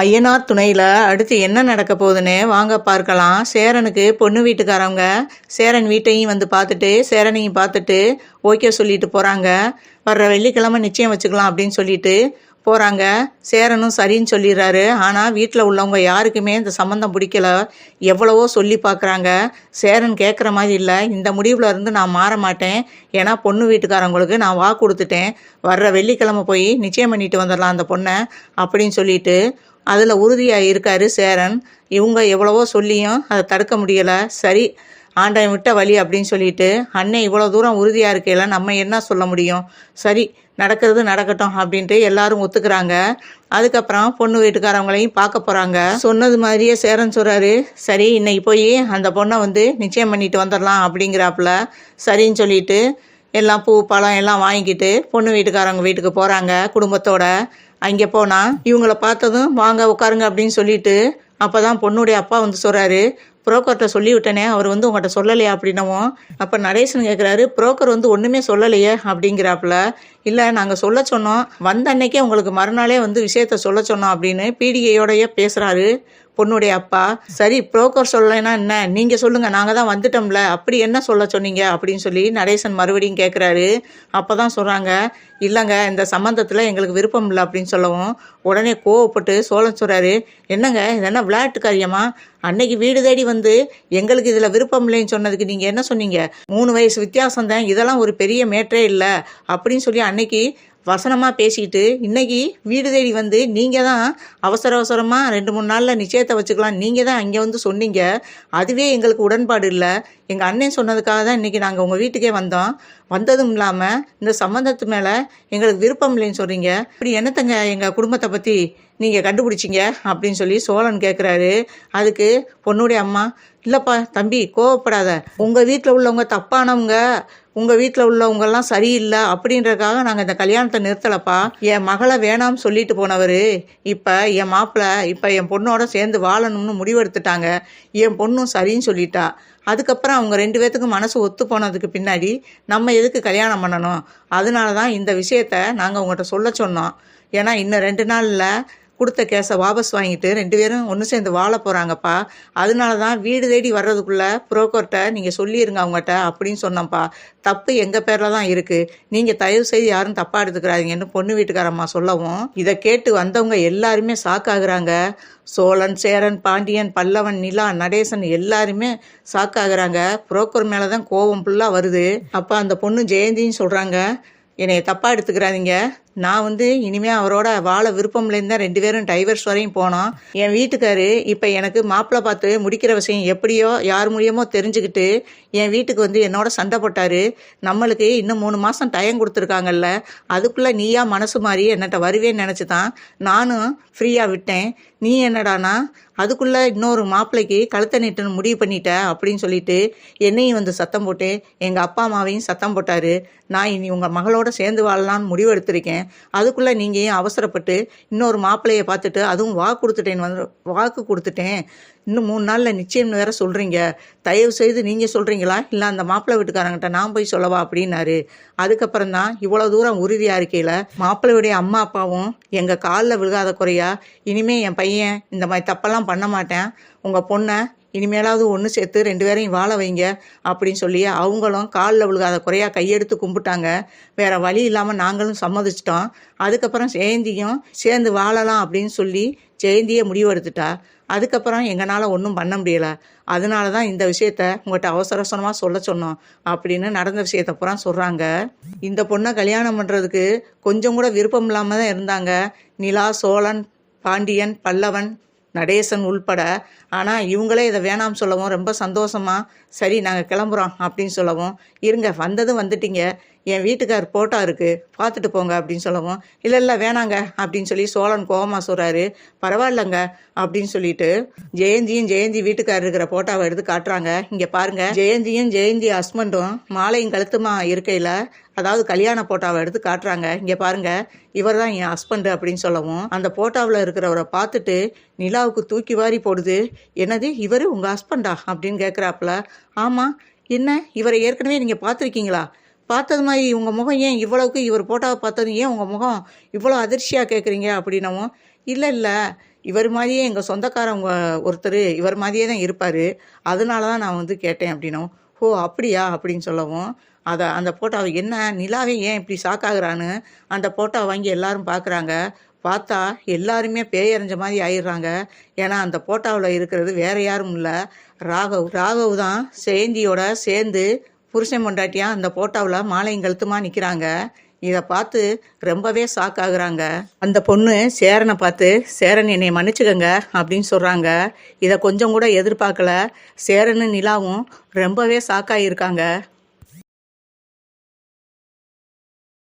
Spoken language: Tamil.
ஐயனார் துணையில் அடுத்து என்ன நடக்க போகுதுன்னு வாங்க பார்க்கலாம். சேரனுக்கு பொண்ணு வீட்டுக்காரவங்க சேரன் வீட்டையும் வந்து பார்த்துட்டு சேரனையும் பார்த்துட்டு ஓகே சொல்லிட்டு போகிறாங்க வர்ற வெள்ளிக்கிழமை நிச்சயம் வச்சுக்கலாம் அப்படின்னு சொல்லிட்டு போகிறாங்க சேரனும் சரின்னு சொல்லிடுறாரு. ஆனால் வீட்டில் உள்ளவங்க யாருக்குமே இந்த சம்மந்தம் பிடிக்கல. எவ்வளவோ சொல்லி பார்க்குறாங்க. சேரன் கேட்குற மாதிரி இல்லை. இந்த முடிவில் இருந்து நான் மாற மாட்டேன். ஏன்னா பொண்ணு வீட்டுக்காரவங்களுக்கு நான் வா கொடுத்துட்டேன். வர்ற வெள்ளிக்கிழமை போய் நிச்சயம் பண்ணிட்டு வந்துடலாம் அந்த பொண்ணை அப்படின்னு சொல்லிட்டு அதில் உறுதியாக இருக்காரு சேரன். இவங்க எவ்வளவோ சொல்லியும் அதை தடுக்க முடியலை. சரி ஆண்டவன் விட்ட வழி அப்படின்னு சொல்லிட்டு அண்ணன் இவ்வளோ தூரம் உறுதியாக இருக்கையில நம்ம என்ன சொல்ல முடியும்? சரி நடக்கிறது நடக்கட்டும் அப்படின்ட்டு எல்லாரும் ஒத்துக்கிறாங்க. அதுக்கப்புறம் பொண்ணு வீட்டுக்காரவங்களையும் பார்க்க போகிறாங்க சொன்னது மாதிரியே சேரன் சொல்கிறாரு சரி இன்னைக்கு போய் அந்த பொண்ணை வந்து நிச்சயம் பண்ணிட்டு வந்துடலாம் அப்படிங்கிறாப்புல சரின்னு சொல்லிட்டு எல்லாம் பூ பழம் எல்லாம் வாங்கிக்கிட்டு பொண்ணு வீட்டுக்காரவங்க வீட்டுக்கு போகிறாங்க குடும்பத்தோட. அங்கே போனால் இவங்கள பார்த்ததும் வாங்க உட்காருங்க அப்படின்னு சொல்லிட்டு அப்போ தான் பொண்ணுடைய அப்பா வந்து சொல்கிறாரு புரோக்கர்கிட்ட சொல்லி விட்டனே அவர் வந்து உங்கள்கிட்ட சொல்லலையா அப்படின்னவும் அப்போ நடேசன் கேட்குறாரு புரோக்கர் வந்து ஒன்றுமே சொல்லலையே அப்படிங்கிறாப்புல. இல்லை நாங்கள் சொல்ல சொன்னோம். வந்த அன்னைக்கே உங்களுக்கு மறுநாளே வந்து விஷயத்த சொல்ல சொன்னோம் அப்படின்னு பீடிகையோடய பேசுகிறாரு பொண்ணுடைய அப்பா சரி புரோக்கர் சொல்லலைன்னா என்ன? நீங்கள் சொல்லுங்கள் நாங்கள் தான் வந்துட்டோம்ல. அப்படி என்ன சொல்ல சொன்னீங்க? அப்படின்னு சொல்லி நடேசன் மறுபடியும் கேட்குறாரு அப்போ தான் சொல்கிறாங்க இல்லைங்க இந்த சம்மந்தத்தில் எங்களுக்கு விருப்பம் இல்லை அப்படின்னு சொல்லவும் உடனே கோவப்பட்டு சோழன் சொல்கிறாரு என்னங்க இது என்ன விளையாட்டு காரியமா? அன்னைக்கு வீடு தேடி வந்து எங்களுக்கு இதில் விருப்பம் இல்லைன்னு சொன்னதுக்கு நீங்கள் என்ன சொன்னீங்க? மூணு வயசு வித்தியாசம் தான் இதெல்லாம் ஒரு பெரிய மேட்டரே இல்லை அப்படின்னு சொல்லி அன்னைக்கு வசனமாக பேசிக்கிட்டு இன்னைக்கு வீடு தேடி வந்து நீங்கள் தான் அவசர அவசரமாக ரெண்டு மூணு நாளில் நிச்சயத்தை வச்சுக்கலாம். நீங்கள் தான் அங்கே வந்து சொன்னீங்க. அதுவே எங்களுக்கு உடன்பாடு இல்லை. எங்கள் அண்ணன் சொன்னதுக்காக தான் இன்றைக்கி நாங்கள் உங்கள் வீட்டுக்கே வந்தோம். வந்ததும் இல்லாமல் இந்த சம்மந்தத்து மேலே எங்களுக்கு விருப்பம் இல்லைன்னு சொல்கிறீங்க இப்படி என்னத்தங்க எங்கள் குடும்பத்தை பற்றி நீங்கள் கண்டுபிடிச்சிங்க? அப்படின்னு சொல்லி சோழன் கேட்குறாரு அதுக்கு பொண்ணுடைய அம்மா இல்லைப்பா தம்பி கோவப்படாத. உங்கள் வீட்டில் உள்ளவங்க தப்பானவங்க. உங்கள் வீட்டில் உள்ளவங்கெல்லாம் சரியில்லை. அப்படின்றதுக்காக நாங்கள் இந்த கல்யாணத்தை நிறுத்தலைப்பா. என் மகளை வேணாம்னு சொல்லிட்டு போனவர். இப்போ என் மாப்பிள்ளை இப்போ என் பொண்ணோட சேர்ந்து வாழணும்னு முடிவெடுத்துட்டாங்க. என் பொண்ணும் சரின்னு சொல்லிட்டா. அதுக்கப்புறம் அவங்க ரெண்டு பேர்த்துக்கும் மனசு ஒத்து போனதுக்கு பின்னாடி நம்ம எதுக்கு கல்யாணம் பண்ணணும்? அதனால தான் இந்த விஷயத்த நாங்கள் உங்கள்கிட்ட சொல்ல சொன்னோம். ஏன்னா இன்னும் ரெண்டு நாளில் கொடுத்த கேஸை வாபஸ் வாங்கிட்டு ரெண்டு பேரும் ஒன்று சேர்ந்து வாழ போகிறாங்கப்பா அதனால தான் வீடு தேடி வர்றதுக்குள்ளே புரோக்கர்கிட்ட நீங்கள் சொல்லிடுங்க அவங்ககிட்ட அப்படின்னு சொன்னோம்ப்பா தப்பு எங்கள் பேரில் தான் இருக்குது நீங்கள் தயவு செய்து யாரும் தப்பாக எடுத்துக்கிறாதீங்கன்னு பொண்ணு வீட்டுக்காரம்மா சொல்லவும் இதை கேட்டு வந்தவங்க எல்லாருமே சாக்காகிறாங்க சோழன் சேரன் பாண்டியன் பல்லவன் நிலா நடேசன் எல்லாருமே சாக்காகிறாங்க புரோக்கர் மேலே தான் கோபம் ஃபுல்லாக வருது. அப்போ அந்த பொண்ணு ஜெயந்தின்னு சொல்கிறாங்க என்னை தப்பாக எடுத்துக்கிறாதீங்க. நான் வந்து இனிமேல் அவரோட வாழ விருப்பம்லேருந்து தான் ரெண்டு பேரும் டைவர்ஸ் வரையும் போனோம். என் வீட்டுக்காரு இப்போ எனக்கு மாப்பிள்ளை பார்த்து முடிக்கிற விஷயம் எப்படியோ யார் மூலியமோ தெரிஞ்சுக்கிட்டு என் வீட்டுக்கு வந்து என்னோட சண்டை போட்டார். நம்மளுக்கு இன்னும் மூணு மாதம் டைம் கொடுத்துருக்காங்கல்ல அதுக்குள்ளே நீயா மனசு மாறி என்னட்ட வருவேன்னு நினச்சி தான் நானும் ஃப்ரீயாக விட்டேன். நீ என்னடானா? அதுக்குள்ளே இன்னொரு மாப்பிள்ளைக்கு கழுத்தை நீட்டுன்னு முடிவு பண்ணிட்ட அப்படின்னு சொல்லிட்டு என்னையும் வந்து சத்தம் போட்டு எங்கள் அப்பா அம்மாவையும் சத்தம் போட்டார். நான் இனி உங்கள் மகளோட சேர்ந்து வாழலாம்னு முடிவு எடுத்திருக்கேன். அதுக்குள்ளே நீங்கள் ஏன் அவசரப்பட்டு இன்னொரு மாப்பிள்ளையை பார்த்துட்டு அதுவும் வாக்கு கொடுத்துட்டேன் வந்து வாக்கு கொடுத்துட்டேன். இன்னும் மூணு நாளில் நிச்சயம்னு வேற சொல்கிறீங்க தயவு செய்து நீங்கள் சொல்கிறீங்களா இல்லை அந்த மாப்பிள்ளை வீட்டுக்காரங்கிட்ட நான் போய் சொல்லவா? அப்படின்னாரு. அதுக்கப்புறம் தான் இவ்வளோ தூரம் உறுதியாக இருக்கையில் மாப்பிள்ளையுடைய அம்மா அப்பாவும் எங்கள் காலில் விழுகாத குறையா இனிமேல் என் பையன் இந்த மாதிரி தப்பெல்லாம் பண்ண மாட்டேன். உங்கள் பொண்ணை இனிமேலாவது ஒன்று சேர்த்து ரெண்டு பேரையும் வாழ வைங்க அப்படின்னு சொல்லி அவங்களும் காலில் விழுகாத குறையாக கையெடுத்து கும்பிட்டாங்க. வேற வழி இல்லாமல் நாங்களும் சம்மதிச்சிட்டோம். அதுக்கப்புறம் ஜெயந்தியும் சேர்ந்து வாழலாம் அப்படின்னு சொல்லி ஜெயந்தியை முடிவெடுத்துட்டா. அதுக்கப்புறம் எங்களால் ஒன்றும் பண்ண முடியலை. அதனால தான் இந்த விஷயத்த உங்கள்கிட்ட அவசர அவசரமாக சொல்ல சொன்னோம் அப்படின்னு நடந்த விஷயத்த பூரா சொல்கிறாங்க இந்த பொண்ணை கல்யாணம் பண்ணுறதுக்கு கொஞ்சம் கூட விருப்பம் இல்லாமல் தான் இருந்தாங்க. நிலா சோழன் பாண்டியன் பல்லவன் நடேசன் உள்பட. ஆனால் இவங்களே இதை வேணாம் சொல்லவும் ரொம்ப சந்தோஷமா சரி நாங்கள் கிளம்புறோம் அப்படின்னு சொல்லவும் இருங்க வந்ததும் வந்துட்டீங்க. என் வீட்டுக்கார் போட்டோ இருக்குது பார்த்துட்டு போங்க அப்படின்னு சொல்லவும் இல்லை இல்லை வேணாங்க அப்படின்னு சொல்லி சோழன் கோபமாக சொல்கிறாரு பரவாயில்லைங்க அப்படின்னு சொல்லிட்டு ஜெயந்தியும் ஜெயந்தி வீட்டுக்காரர் இருக்கிற போட்டோவை எடுத்து காட்டுறாங்க. இங்கே பாருங்க. ஜெயந்தியும் ஜெயந்தி ஹஸ்பண்டும் மாலையும் கழுத்துமா இருக்கையில் அதாவது கல்யாண போட்டோவை எடுத்து காட்டுறாங்க. இங்கே பாருங்க. இவர் தான் என் ஹஸ்பண்டு அப்படின்னு சொல்லவும் அந்த போட்டோவில் இருக்கிறவரை பார்த்துட்டு நிலாவுக்கு தூக்கி வாரி போடுது. என்னது இவர் உங்கள் ஹஸ்பண்டா அப்படின்னு கேட்குறாப்புல ஆமாம் என்ன? இவரை ஏற்கனவே நீங்கள் பார்த்துருக்கீங்களா? பார்த்தது மாதிரி உங்கள் முகம் ஏன் இவ்வளவுக்கு இவர் போட்டோவை பார்த்தது ஏன் உங்கள் முகம் இவ்வளோ அதிர்ச்சியாக கேட்குறீங்க அப்படின்னவும் இல்லை இல்லை. இவர் மாதிரியே எங்கள் சொந்தக்காரவங்க ஒருத்தர் இவர் மாதிரியே தான் இருப்பார். அதனால தான் நான் வந்து கேட்டேன் அப்படின்னவும் ஓ அப்படியா? அப்படின்னு சொல்லவும் அதை அந்த ஃபோட்டோவை என்ன? நிலாவே ஏன் இப்படி சாக்காகிறான்னு அந்த ஃபோட்டோவை வாங்கி எல்லாரும் பார்க்குறாங்க பார்த்தா எல்லாருமே பேயறிஞ்ச மாதிரி ஆயிடுறாங்க. ஏன்னா அந்த ஃபோட்டோவில் இருக்கிறது வேற யாரும் இல்லை. ராகவ் ராகவ் தான் செயந்தியோட சேர்ந்து புருஷன் பொண்டாட்டியா? அந்த ஃபோட்டோவில் மாலையும் கழுத்துமா நிற்கிறாங்க இதை பார்த்து ரொம்பவே ஷாக் ஆகுறாங்க. அந்த பொண்ணு சேரனை பார்த்து சேரன் என்னை மன்னிச்சுக்கங்க அப்படின்னு சொல்கிறாங்க இதை கொஞ்சம் கூட எதிர்பார்க்கல. சேரனு நிலாவும் ரொம்பவே ஷாக் ஆகியிருக்காங்க